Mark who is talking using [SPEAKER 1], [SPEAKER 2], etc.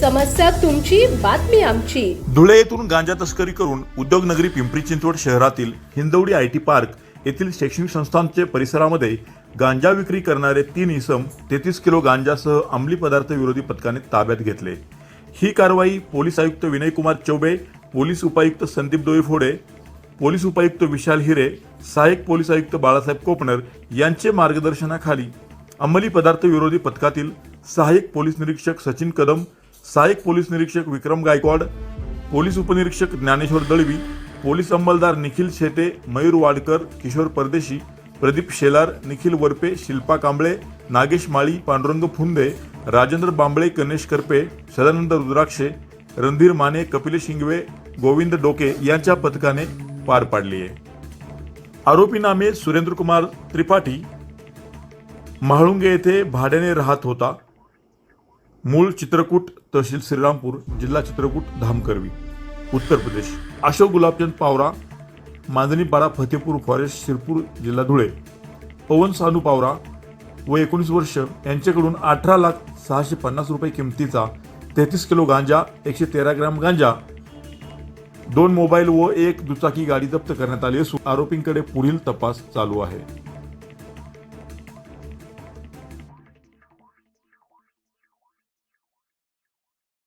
[SPEAKER 1] समस्या तुमची बातमी आमची.
[SPEAKER 2] धुळे येथून गांजा तस्करी करून उद्योगनगरी पिंपरी चिंचवड शहरातील हिंदवडी आय टी पार्क येथील शैक्षणिक संस्थांचे परिसरामध्ये गांजा विक्री करणारे तीन इसम तेहतीस किलो गांजासह अंमली पदार्थ विरोधी पथकाने ताब्यात घेतले. ही कारवाई पोलीस आयुक्त विनयकुमार चौबे पोलीस उपायुक्त संदीप डोईफोडे पोलीस उपायुक्त विशाल हिरे सहाय्यक पोलीस आयुक्त बाळासाहेब कोपणर यांचे मार्गदर्शनाखाली अंमली पदार्थ विरोधी पथकातील सहाय्यक पोलीस निरीक्षक सचिन कदम सहाय्यक पोलीस निरीक्षक विक्रम गायकवाड पोलीस उपनिरीक्षक ज्ञानेश्वर दळवी पोलीस अंमलदार निखिल शेटे मयूर वाडकर किशोर परदेशी प्रदीप शेलार निखिल वरपे शिल्पा कांबळे नागेश माळी पांडुरंग फुंदे राजेंद्र बांबळे गणेश करपे सदानंद रुद्राक्षे रणधीर माने कपिल शिंगवे गोविंद डोके यांच्या पथकाने पार पाडली आहे आरोपी नामे सुरेंद्रकुमार त्रिपाठी. म्हाळुंगे येथे भाड्याने राहत होता. मूळ चित्रकूट तहसील श्रीरामपूर जिल्हा चित्रकूट धामकरवी उत्तर प्रदेश. अशोक गुलाबचंद पावरा मांदणीपाडा फतेपूर फॉरेस्ट शिरपूर जिल्हा धुळे. पवन सानू पावरा व एकोणीस वर्ष यांच्याकडून अठरा लाख सहाशे पन्नास रुपये किमतीचा तेहतीस किलो गांजा एकशे तेरा ग्रॅम गांजा दोन मोबाईल व एक दुचाकी गाडी जप्त करण्यात आली असून आरोपींकडे पुढील तपास चालू आहे.